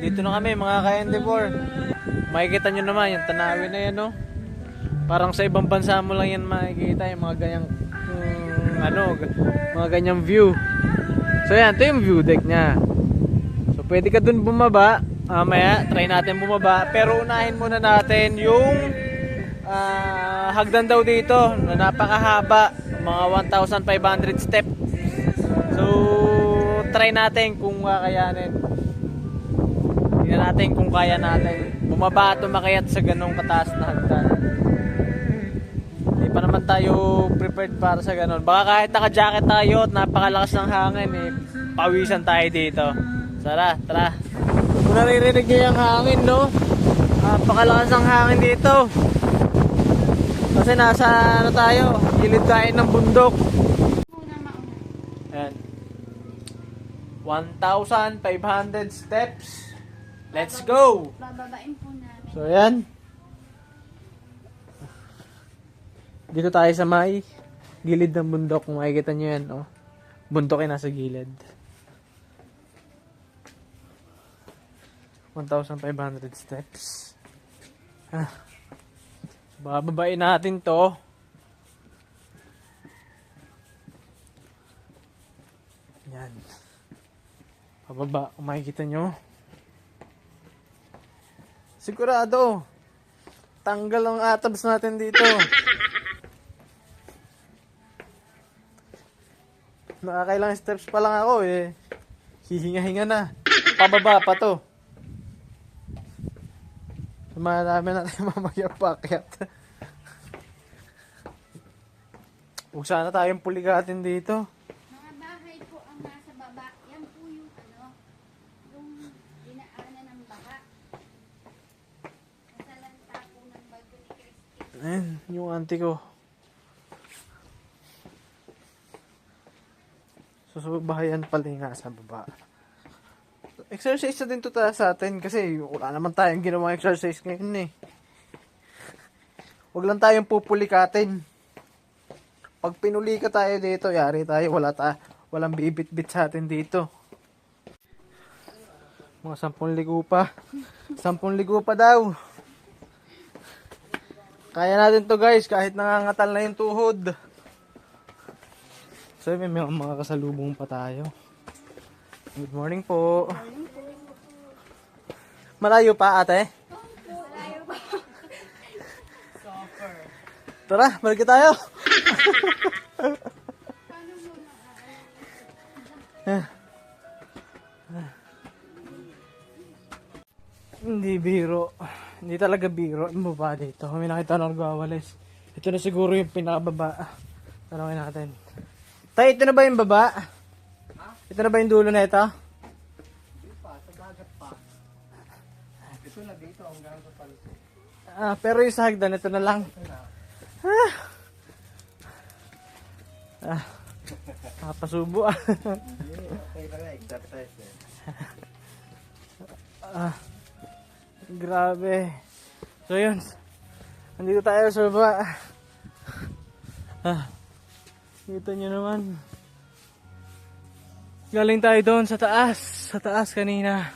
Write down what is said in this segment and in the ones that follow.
dito na kami mga ka-Endeavor. Makikita nyo naman yung tanawin na yan, no? Parang sa ibang bansa mo lang yan makikita yung mga ganyang, mm, ano, mga ganyang view. So yan, ito yung view deck niya. So pwede ka dun bumaba. Mamaya, try natin bumaba. Pero unahin muna natin yung ah, hagdan daw dito na napakahaba. Mga 1,500 step. So, try natin kung kakayanin. Tingnan natin kung kaya natin. Bumaba at umakyat sa ganong kataas na hagdan. Hindi pa naman tayo prepared para sa ganon. Baka kahit naka-jacket tayo at napakalakas ng hangin eh, pawisan tayo dito. Tara, tara. Kung naririnig nyo yung hangin, no? Napakalakas ng hangin dito. Kasi nasa ano tayo, gilid tayo ng bundok. Ayan. 1,500 steps. Let's go! Bababain po namin. So, ayan. Dito tayo sa may gilid ng bundok. Kung makikita nyo yan, oh. Bundok ay nasa gilid. 1,500 steps. Ah. Bababain natin to. Yan. Pababa, kung makikita nyo. Sigurado. Tanggal ang atabs natin dito. Nakakailang steps pa lang ako eh. Hihinga-hinga na. Pababa pa to. Marami natin mamaya pakyat. Huwag sana tayong puligatin dito. Mga bahay po ang nasa baba. Yan po yung ano, yung dinaanan ng baha. Nasalanta po ng bago ni Christy. Ayan, yung auntie ko. So, sa bahayan pala nga sa baba. Exercise na din to ta sa atin kasi wala naman tayong ginawa exercise ngayon eh. Huwag lang tayong pupulikatin. Pag pinuli ka tayo dito, yari tayo, wala ta, walang bibit-bit sa atin dito. Mga sampung ligo pa. Sampung ligo pa daw. Kaya natin to guys, kahit nangangatal na yung tuhod. So may mga, kasalubong pa tayo. Good morning po. Malayo pa ate? Tara, balik tayo. Hindi biro. Hindi talaga biro. Ang baba dito. Kami nakita na nagwawalis. Ito na siguro yung pinakababa. Tanongin natin. Tay, ito na ba yung baba? Ito na ba yung dulo na ito? Ah, pero yung sa hagdan, ito na lang. Ah. Ah. Nakapasubo ah. ah. Grabe. So yun. Nandito tayo sa baba. Ah. Kita nyo naman. Galing tayo doon sa taas. Sa taas kanina.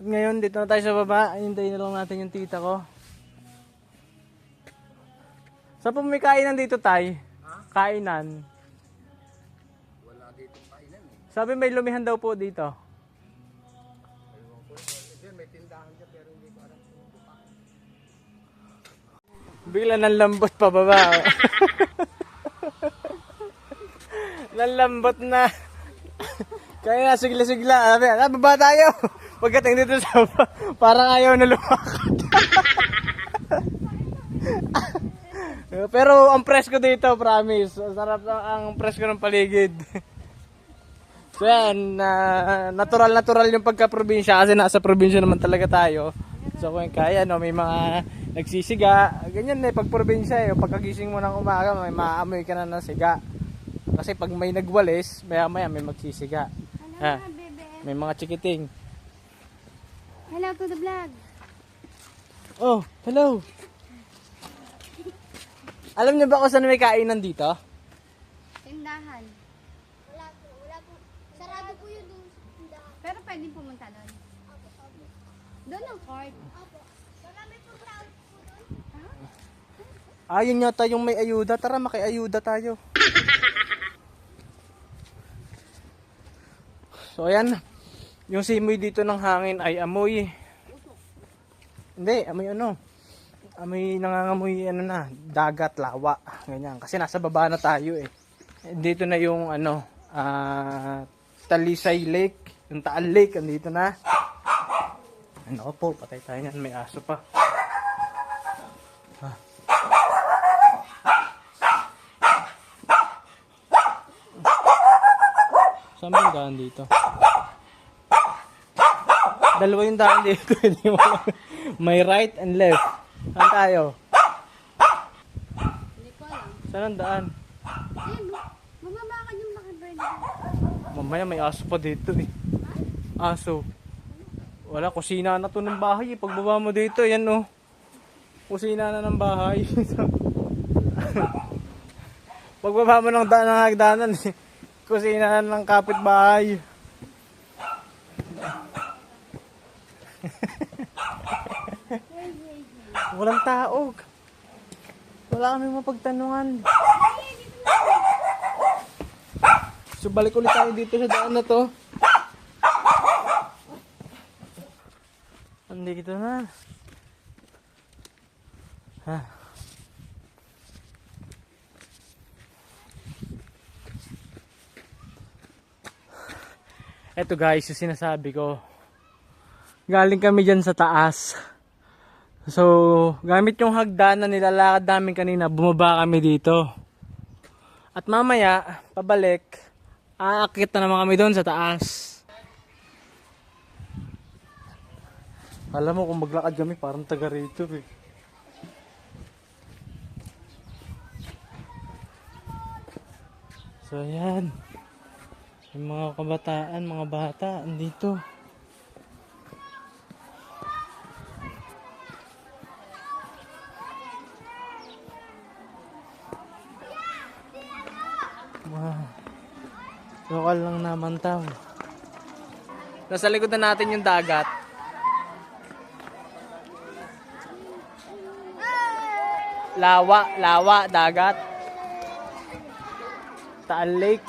At ngayon, dito na tayo sa baba. Hintayin na lang natin yung tita ko. Saan po may kainan dito, Tay? Kainan. Wala dito kainan eh. Sabi may lumihan daw po dito. Bigla ng lambot pa baba. oh. Nalambot na. Kaya na sigla-sigla. Sabi, ah, baba tayo. Pagdating dito sa baba, parang ayaw na lumakad. Pero ang presko dito, promise. Sarap ang presko ng paligid. So yan, na natural-natural yung pagka-probinsya kasi nasa probinsya naman talaga tayo. So kung kaya, no, may mga nagsisiga. Ganyan eh, pag probinsya eh, pagkagising mo ng umaga, may maamoy ka na ng siga. Kasi pag may nagwalis, maya maya may magsisiga. Hello Ah. mga bebe. May mga chikiting. Hello to the vlog. Oh, hello. Alam niyo ba kung saan may kainan dito? Tindahan. Wala po, wala po. Sarado po yun doon sa. Pero pwede pwedeng pumunta doon? Doon ang court. Ayun yata yung may ayuda. Tara, makiayuda tayo. So, ayan. Yung simoy dito ng hangin ay amoy. Hindi, amoy ano. Amoy nangangamoy ano na, dagat, lawa. Ganyan. Kasi nasa baba na tayo eh. Dito na yung ano, ah, Talisay Lake. Yung Taal Lake, andito na. Ano po, patay tayo yan. May aso pa. Saan ba yung daan dito? Dalawa yung daan dito. May right and left. Saan tayo? Hindi ko alam. Saan ang daan? Ayun, yung makibird. Mamaya may aso pa dito eh. Aso. Wala, kusina na to ng bahay eh. Pagbaba mo dito, yan oh. Kusina na ng bahay. Pagbaba mo ng daan ng hagdanan. Kusina na ng kapitbahay. Walang taog. Wala kami mapagtanungan. So balik ulit tayo dito sa daan na to. Andito na. Ha. Eto guys, yung sinasabi ko. Galing kami dyan sa taas. So, gamit yung hagdan na nilalakad namin kanina, bumaba kami dito. At mamaya, pabalik, aakit na naman kami doon sa taas. Alam mo kung maglakad kami, parang taga rito eh. So ayan. Yung mga kabataan, mga bata, andito. Wow. Lokal lang naman tao. Nasa likod na natin yung dagat. Lawa, lawa, dagat. Taal Lake.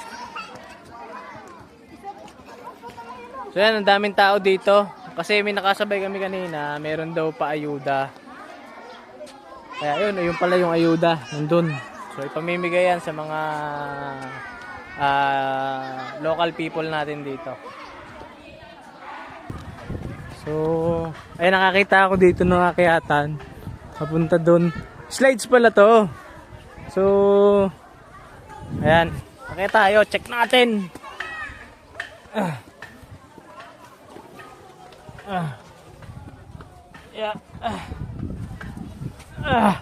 So yan, ang daming tao dito. Kasi may nakasabay kami kanina, meron daw pa ayuda. Kaya yun, yun pala yung ayuda, nandun. So ipamimigay yan sa mga ah, local people natin dito. So, ay nakakita ako dito ng akyatan. Papunta doon. Slides pala to. So, ayan. Okay tayo, check natin. Ah. Ah. Yeah. Ah. Ah.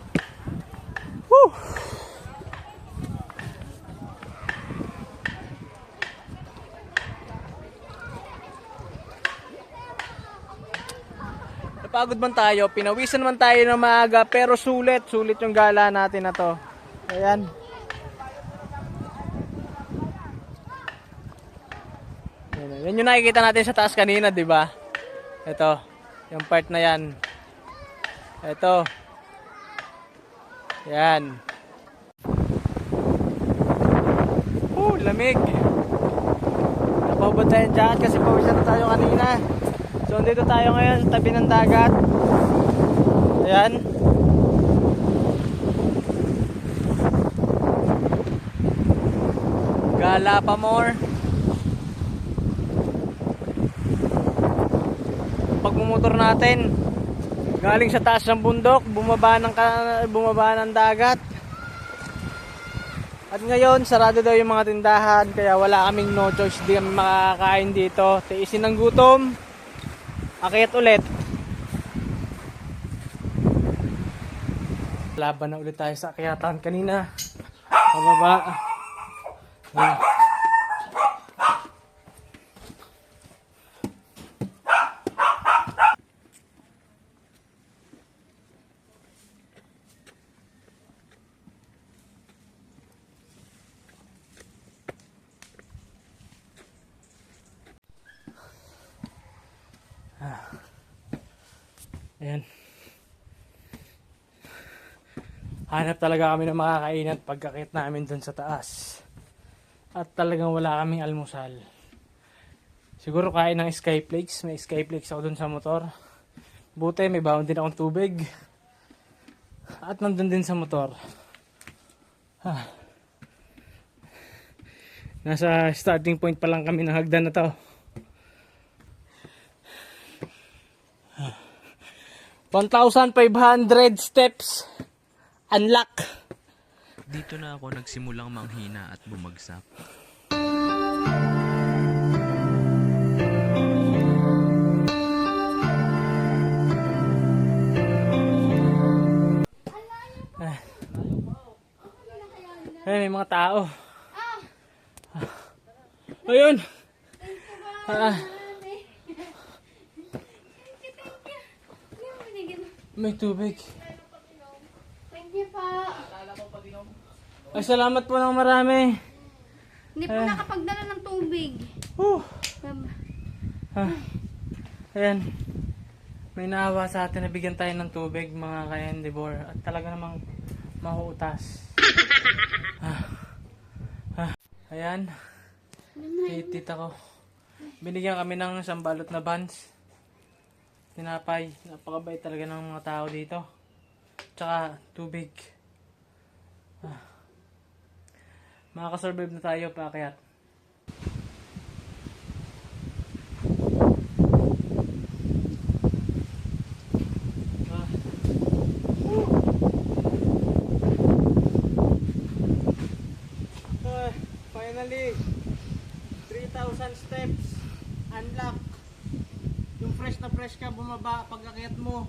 Napagod man tayo, pinawisan man tayo ng maaga, pero sulit, sulit yung gala natin na to. Ayan. Yan, yan yung nakikita natin sa taas kanina, di ba? Ito, yung part na yan. Ito. Yan. Oh, lamig. Napabot tayo dyan kasi pawisan na tayo kanina. So, dito tayo ngayon tabi ng dagat. Ayan. Gala pa more. Pagmumotor natin, galing sa taas ng bundok, bumaba ng, bumaba ng dagat. At ngayon, sarado daw yung mga tindahan, kaya wala kaming no choice, di kami makakain dito. Tiisin ng gutom. Akit ulit. Laban na ulit tayo sa akyatan kanina. Pababa. Ayan. Ayan. Hanap talaga kami ng makakainat pagkakit namin dun sa taas. At talagang wala kaming almusal. Siguro kain ng Skyflakes. May Skyflakes ako dun sa motor. Buti may bawon din akong tubig. At nandun din sa motor. Ah. Nasa starting point pa lang kami ng hagdan na to. 1,500 steps. Unlock. Dito na ako nagsimulang manghina at bumagsak. Eh, may mga tao. Ah! Ayun. Ah, Marami. Thank you, thank you. Ano yung binigyan mo? May tubig. Thank you pa. Ay, salamat po ng marami. Hindi po nakapagdala ng tubig. Whew. Bab- Ah. Ayan. May naawa sa atin na bigyan tayo ng tubig, mga ka-endivore. At talaga namang mahuutas. ah. Ah. Ayan. Si tita ko. Binigyan kami ng isang balot na buns. Tinapay. Napakabait talaga ng mga tao dito. Tsaka tubig. Ah. Makakasurvive na tayo paakyat. Ah. Ah, finally, 3,000 steps. Unlock. Yung fresh na fresh ka, bumaba pag akyat mo.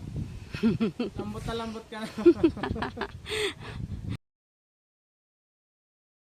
lambot na lambot ka na.